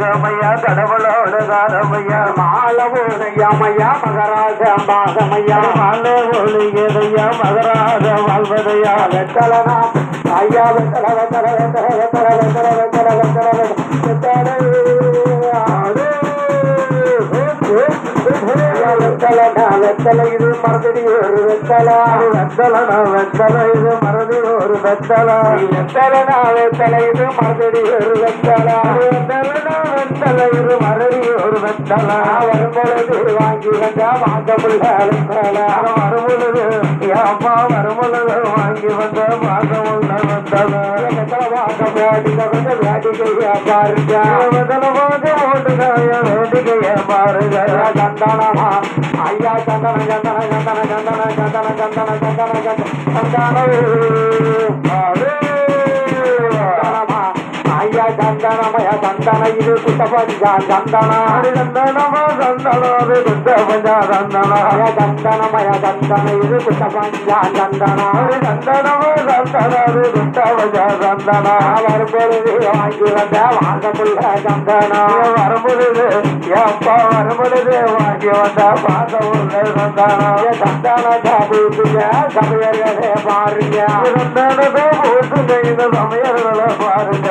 கணபதியா கண்டுகிட்டோம் அது கண்டுகிட்டமா கண்டுபடுவா கணபதியா கண்டுகிட்டோம் காத்திருந்தோம் ஐயா கடவுளோட பாதமையா காலவோடையாமையா கடவுளோட பாதமையா மாலவோடையாமையா மகராஜ பாதமையா மகராஜ வாழ்வதையா. வெத்தலனா ஐயா வெத்தல வெத்தல வெத்தல வெத்தல வெத்தல வெத்தல வெத்தல வெத்தல வெத்தலனா வெத்தல இது மறந்துடி ஒரு வெத்தலா. வெத்தலனா வெத்தல இது மறந்து ஒரு வெத்தலா. வெத்தலனா வெத்தல இது மறந்துடி ஒரு வெத்தலா. வெத்தலனா வெத்தல இது மறதி ஒரு வெத்தல வரும்பொழுது வாங்கி வந்தா வாங்க முடியல வரும்பொழுது அம்மா வரும்பொழுது வாங்கி வந்த வாங்க உள்ள வெத்தல வாங்க வேடிக்கை வந்து வேடிக்கைய பாருங்க வெத்தல வாங்க ஓட்டுகைய வேடிக்கைய பாருங்க சந்தானமா ஐயா சந்தன சந்தன சந்தன சந்தன சந்தன சந்தன சந்தன சந்தன சந்தனமா சந்தனமய சந்தன இது குட்டபஞ்சா சந்தன. சந்தனமா சந்தன அது குட்டபஞ்சா சந்தன. சந்தனமய சந்தன இது குட்டபஞ்சா சந்தன. சந்தனமா சந்தன அது குட்டபஞ்சா சந்தன. வரும்பொழுது வாங்கி வந்த வாங்க புள்ள சந்தன வரும்பொழுது எப்பா வரும்பொழுது வாங்கி வந்த வாங்க உள்ள சந்தன சந்தன காபூத்துங்க சமையல்களே பாருங்க சந்தனத்தை போட்டுங்க இந்த சமையல்களை பாருங்க.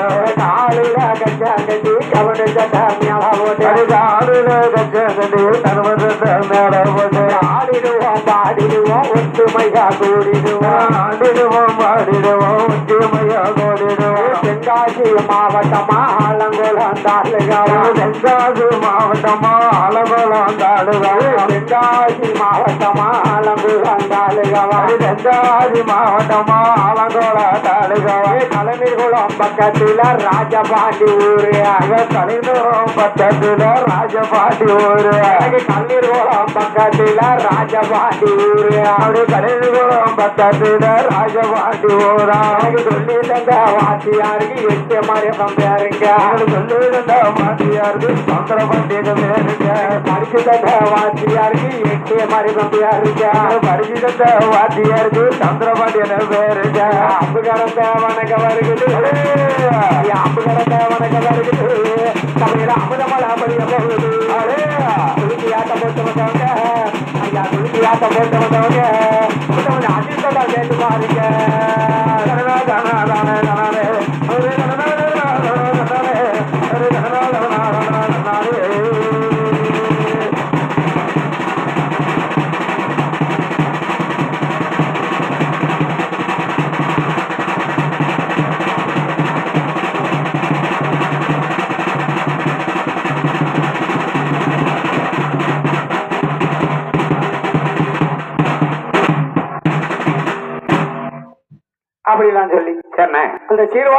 ஆடிடுவோம் பாடிடுவோம் ஒற்றுமையா கூடிடுவோம் ஆடிடுவோம் பாடிடுவோம் ஒற்றுமையா கூடிடுவோம் தென்காசி மாவட்டமா ஆலங்குளம் தாலுகாவா தென்காசி மாவட்டமா ஆலங்குளம் தென்காசி மாவட்டமா ஆலங்குளம் தாலுகாவா தென்காசி மாவட்டமா ஆலங்குளம் தாலுகாவா கலைஞர்குளம் பக்கத்துல ராஜபாண்டி ஊரு. அங்க கலைஞர்குளம் பக்கத்துல ராஜபாண்டி ஊரு. எனக்கு கல்லீர்குளம் பக்கத்துல ராஜபாண்டி ஊரு. அப்படி கலைஞர்குளம் பக்கத்துல ராஜபாண்டி ஊரா. எனக்கு சொல்லி தந்த வாத்தியாருக்கு எட்டு மாதிரி பேருங்க. சொல்லி தந்த வாத்தியாருக்கு சந்திரபாண்டிய பேருங்க. படிச்சு தந்த வாத்தியாருக்கு வாத்திய மாதிரி தம்பியா இருக்கா பரிசிடத்த வாத்தியா இருக்கு சந்திரபாண்டி என பேருங்க அம்புகாரத்த வணக்க வருகிறது அம்புகாரத்த வணக்க வருகிறது தமிழ அமுதமலா பதிய போகுது. துணிக்கு ஆட்டம் போட்டு வந்தவங்க. ஐயா துணிக்கு ஆட்டம் போட்டு வந்தவங்க. அதிர்ஷ்டம் கேட்டு பாருங்க. அப்படிலாம் சொல்லி சரிண்ணே அந்த சீர்வா